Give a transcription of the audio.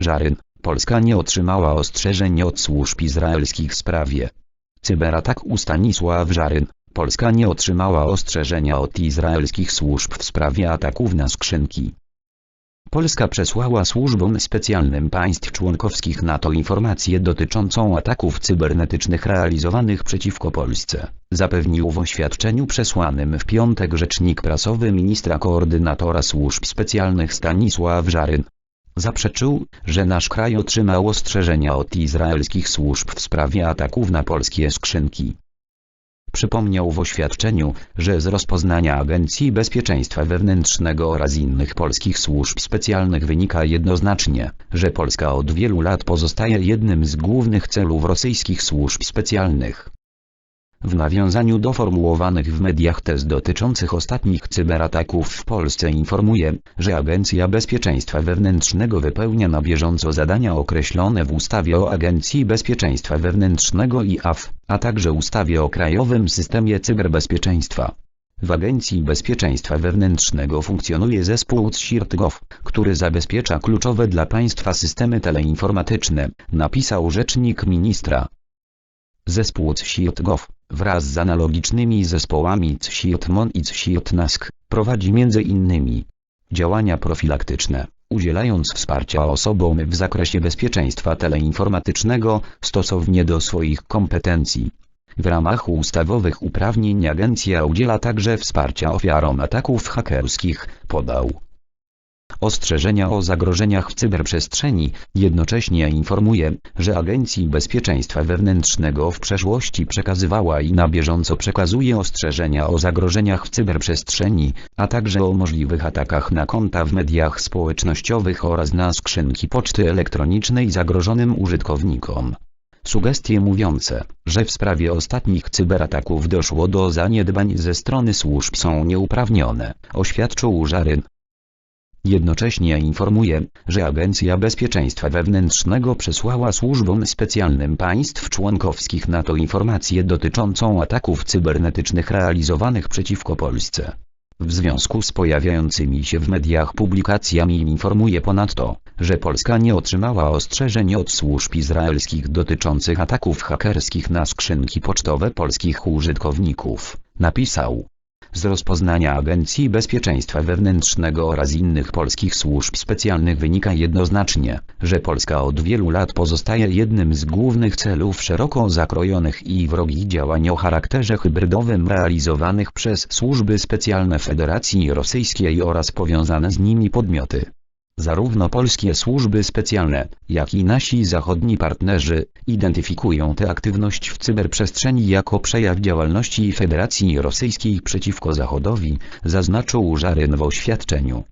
Żaryn, Polska nie otrzymała ostrzeżeń od służb izraelskich w sprawie cyberatak u Stanisław Żaryn. Polska nie otrzymała ostrzeżenia od izraelskich służb w sprawie ataków na skrzynki. Polska przesłała służbom specjalnym państw członkowskich NATO informację dotyczącą ataków cybernetycznych realizowanych przeciwko Polsce, zapewnił w oświadczeniu przesłanym w piątek rzecznik prasowy ministra koordynatora służb specjalnych Stanisław Żaryn. Zaprzeczył, że nasz kraj otrzymał ostrzeżenia od izraelskich służb w sprawie ataków na polskie skrzynki. Przypomniał w oświadczeniu, że z rozpoznania Agencji Bezpieczeństwa Wewnętrznego oraz innych polskich służb specjalnych wynika jednoznacznie, że Polska od wielu lat pozostaje jednym z głównych celów rosyjskich służb specjalnych. W nawiązaniu do formułowanych w mediach tez dotyczących ostatnich cyberataków w Polsce informuje, że Agencja Bezpieczeństwa Wewnętrznego wypełnia na bieżąco zadania określone w ustawie o Agencji Bezpieczeństwa Wewnętrznego i AF, a także ustawie o Krajowym Systemie Cyberbezpieczeństwa. W Agencji Bezpieczeństwa Wewnętrznego funkcjonuje zespół CSIRT.gov, który zabezpiecza kluczowe dla państwa systemy teleinformatyczne, napisał rzecznik ministra. Zespół CSIRT.gov, wraz z analogicznymi zespołami CSIRT-MON i CSIRT-NASK, prowadzi m.in. działania profilaktyczne, udzielając wsparcia osobom w zakresie bezpieczeństwa teleinformatycznego, stosownie do swoich kompetencji. W ramach ustawowych uprawnień agencja udziela także wsparcia ofiarom ataków hakerskich, podał. Ostrzeżenia o zagrożeniach w cyberprzestrzeni, jednocześnie informuje, że Agencji Bezpieczeństwa Wewnętrznego w przeszłości przekazywała i na bieżąco przekazuje ostrzeżenia o zagrożeniach w cyberprzestrzeni, a także o możliwych atakach na konta w mediach społecznościowych oraz na skrzynki poczty elektronicznej zagrożonym użytkownikom. Sugestie mówiące, że w sprawie ostatnich cyberataków doszło do zaniedbań ze strony służb są nieuprawnione, oświadczył Żaryn. Jednocześnie informuje, że Agencja Bezpieczeństwa Wewnętrznego przesłała służbom specjalnym państw członkowskich NATO informację dotyczącą ataków cybernetycznych realizowanych przeciwko Polsce. W związku z pojawiającymi się w mediach publikacjami informuje ponadto, że Polska nie otrzymała ostrzeżeń od służb izraelskich dotyczących ataków hakerskich na skrzynki pocztowe polskich użytkowników, napisał. Z rozpoznania Agencji Bezpieczeństwa Wewnętrznego oraz innych polskich służb specjalnych wynika jednoznacznie, że Polska od wielu lat pozostaje jednym z głównych celów szeroko zakrojonych i wrogich działań o charakterze hybrydowym realizowanych przez służby specjalne Federacji Rosyjskiej oraz powiązane z nimi podmioty. Zarówno polskie służby specjalne, jak i nasi zachodni partnerzy, identyfikują tę aktywność w cyberprzestrzeni jako przejaw działalności Federacji Rosyjskiej przeciwko Zachodowi, zaznaczył Żaryn w oświadczeniu.